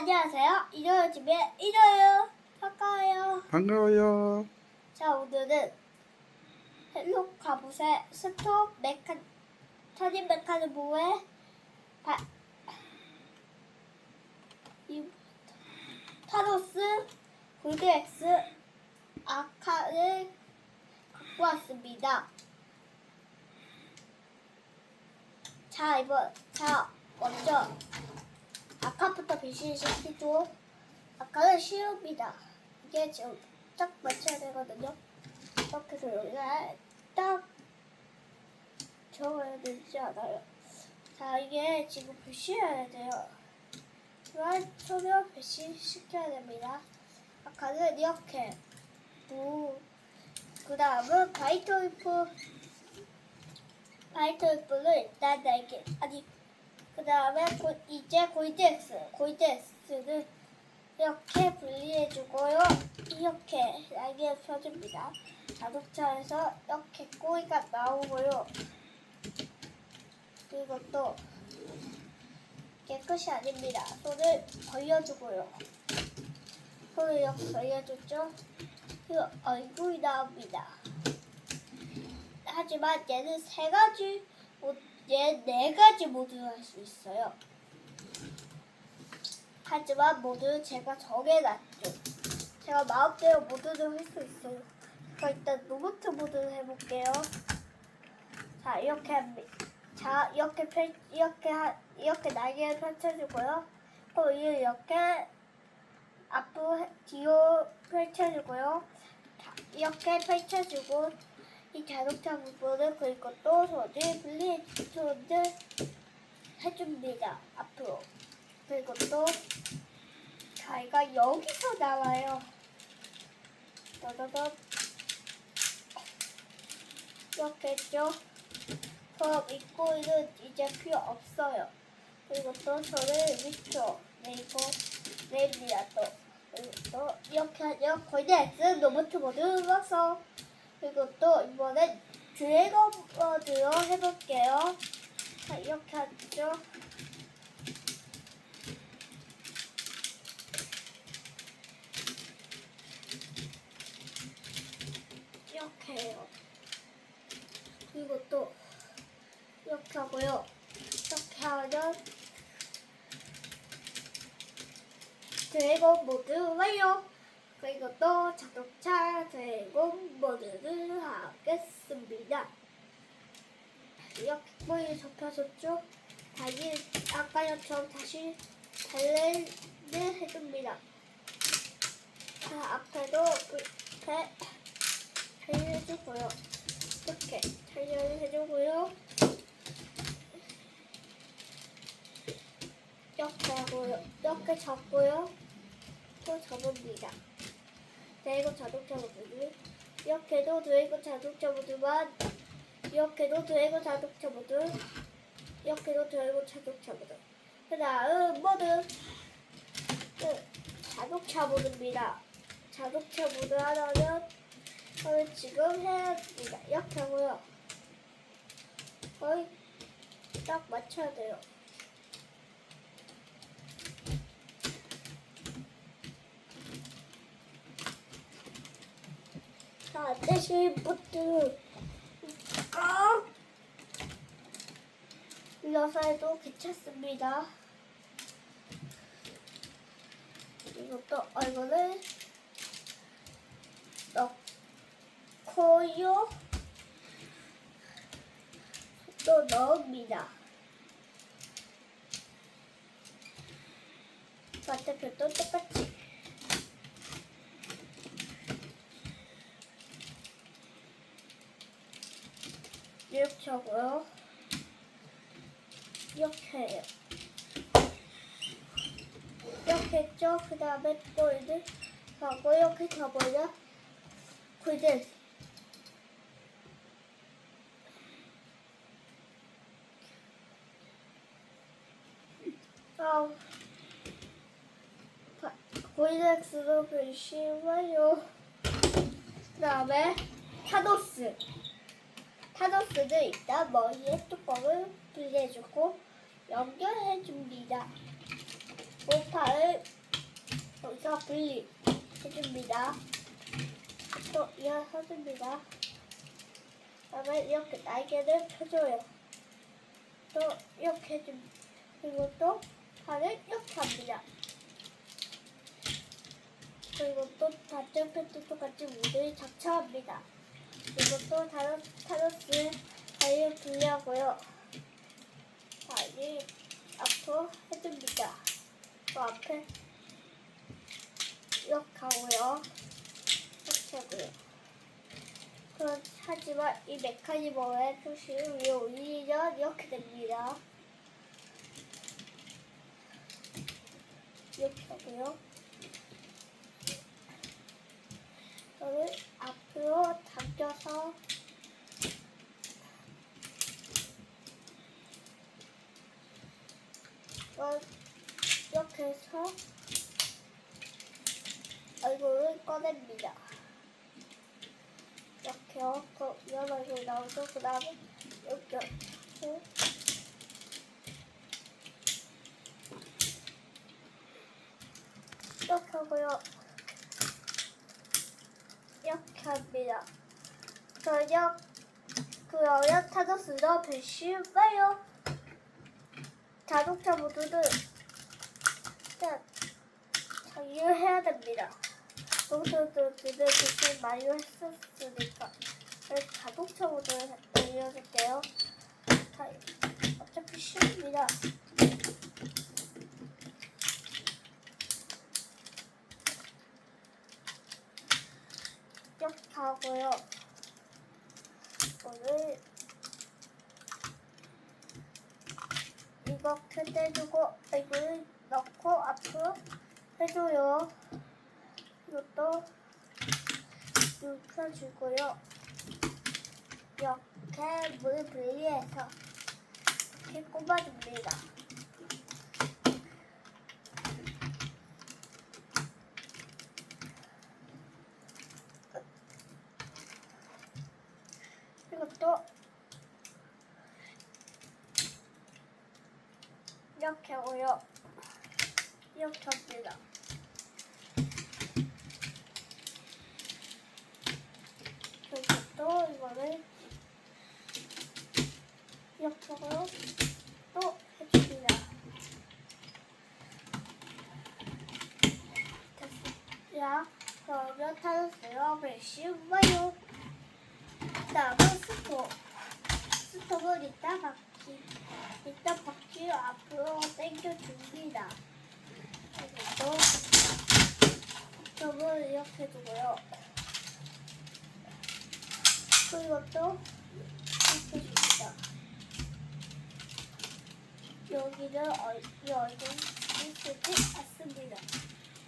안녕하세요. 이도요 집에 이도요. 반가워요. 반가워요. 자, 오늘은 헬로 가봇의 스톱 메카 터진 메카니즘의 바, 이, 타로스 골드엑스 아카를 갖고 왔습니다. 자, 이번 자 먼저 아까부터 배신시키죠. 아까는 쉬웁니다. 이게 지금 딱 맞춰야 되거든요. 이렇게 해서 여기가 딱 적어야 되지 않아요. 자, 이게 지금 배신해야 돼요. 그만 서로 배신시켜야 됩니다. 아까는 이렇게 무, 그 다음은 바이토이프 바이토이프를 일단 날개 아니 그 다음에 이제 골드엑스 골드엑스를 이렇게 분리해주고요. 이렇게 날개를 펴줍니다. 자동차에서 이렇게 꼬리가 나오고요. 그리고 또 깨끗이 아닙니다. 손을 벌려주고요. 손을 이렇게 벌려줬죠. 그리고 얼굴이 나옵니다. 하지만 얘는 세 가지, 모- 얘 네 가지 모드를 할수 있어요. 하지만 모두 제가 정해놨죠. 제가 마음대로 모드를 할 수 있어요. 그럼 일단 로보트 모드를 해볼게요. 자 이렇게. 자 이렇게 펼 이렇게 하, 이렇게 날개를 펼쳐주고요. 또 이렇게 앞으로 해- 뒤로 펼쳐주고요. 자, 이렇게 펼쳐주고 이 자동차 부분을 그리고 또 손을 분리 손을 해줍니다. 앞으로 그리고 또 자기가 여기서 나와요. 따다다 이렇게 했죠. 그럼 이 꼬리는 이제 필요 없어요. 그리고 또 손을 밑으로 내고 내립니다. 또 그리고 또 이렇게 하죠. 골드엑스 로보트 모드 와서 그리고 또 이번엔 드래곤 모드로 해볼게요. 자 이렇게 하죠. 이렇게 해요. 그리고 또 이렇게 하고요. 이렇게 하면 드래곤 모드 완료. 그리고 또 자동차 드래곤 모드를 하겠습니다. 이렇게 꼬리 접혀졌죠? 다시 아까처럼 다시 달래를 해줍니다. 자, 앞에도 이렇게 달려주고요. 이렇게 달려해주고요. 이렇게 하고요. 이렇게 잡고요. 또 접습니다. 드래곤 자동차 모드를 이렇게도 드래곤 자동차 모드만 이렇게도 드래곤 자동차 모드 이렇게도 드래곤 자동차 모드 그 다음 모드 끝. 자동차 모드입니다. 자동차 모드 하나는 저는 지금 해야 합니다. 이렇게 하고요. 거의 딱 맞춰야 돼요. 자, 분들 꼭 눌러서 해도 괜찮습니다. 이것도 얼굴을 넣고요. 또 넣습니다. 반대편도 똑같이. 이렇게 하고요. 이렇게 해요. 이렇게 했죠? 그 다음에 또 이제 하고 이렇게 가보자. 그제 아, 고이렉스로 변신 완료. 그 다음에 타도스. 타도스는 일단 머리에 뚜껑을 분리해주고 연결해줍니다. 모파를 또 분리 해줍니다. 또 이어서줍니다. 그다음에 이렇게 날개를 펴줘요. 또 이렇게 해줍 그리고 또 팔을 이렇게 합니다. 그리고 또 반대편도 똑같이 무드를 작차합니다. 다른 타노스 다리를 분리하고요. 다리 앞으로 해줍니다. 또 앞에 이렇게 하고요. 이렇게 하고요. 그렇 하지만 이 메카니즘의 표시를 위에 올리면 이렇게 됩니다. 이렇게 하고요. 이거를 앞으로 이걸 이렇게 해서 얼굴을 꺼냅니다. 이렇게요. 그 이런 얼굴 나오고 그 다음에 이렇게 하고 이렇게 하고요. 이렇게 합니다. 저녁 그 어연 타더스로 배시봐요. 자동차 모드는 일단 장려해야 됩니다. 자동차도 그들 대신 많이 했었으니까 그래서 자동차 알려줄게요. 자, 어차피 쉽습니다. 이렇게 하고요. 오늘 이렇게 떼주고 이거를 넣고 앞으로 해줘요. 이것도 눕혀주고요. 이렇게 물을 분리해서 이렇게 꼽아줍니다. 그리고 이렇게 하고요. 이렇게 합니다. 그리고 또 이거를 이렇게 하고요. 또 해줍니다. 됐습니다. 그러면 타노스로 배시우마요. 다음은 스톱. 스톱은 이따 바퀴, 이따 바퀴 앞으로 당겨줍니다. 그리고 스톱을 이렇게 두고요. 그리고 또 이렇게 줍니다. 여기는 얼, 이 얼굴 쓰지 않습니다.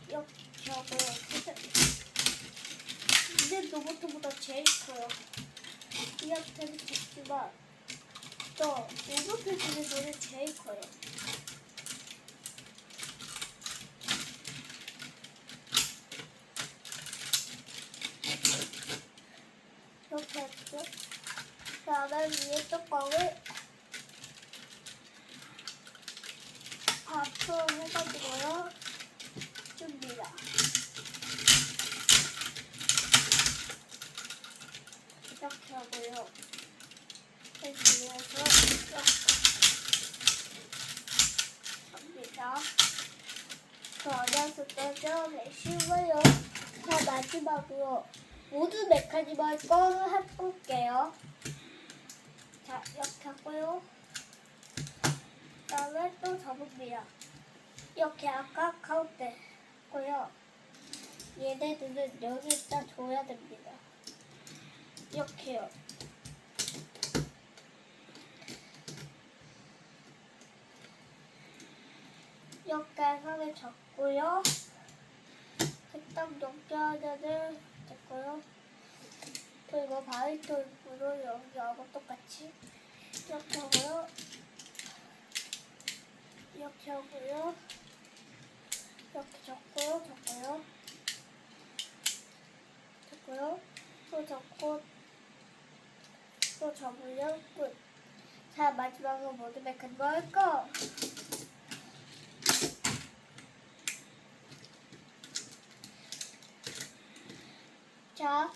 이렇게 하고 근데 로봇보다 제일 커요. 이한테는 작지만 또 로봇 중에서는 제일 커요. 이렇게 했죠. 그다음에 위에 뚜껑을 앞으로 해가지고요. 줍니다. 이렇게 하고요. 그 뒤에서 이렇게 합니다. 그 어렸을 때도 쉬워요. 자, 마지막으로 모두 메카니멀 거 해볼게요. 자, 이렇게 하고요. 그 다음에 또 접읍니다. 이렇게 아까 가운데 고요. 얘네들은 여기다 줘야 됩니다. 이렇게요. 손을 잡고요. 색감 연결을 됐고요. 그리고 바이톨프로 여기하고 똑같이 이렇게 하고요. 이렇게 하고요. 이렇게 잡고요, 잡고요. 잡고요. 또 잡고 또 접으면 끝. 자, 마지막으로 모두 뭐 할까? 자,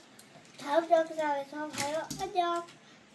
다음 영상에서 봐요. 안녕.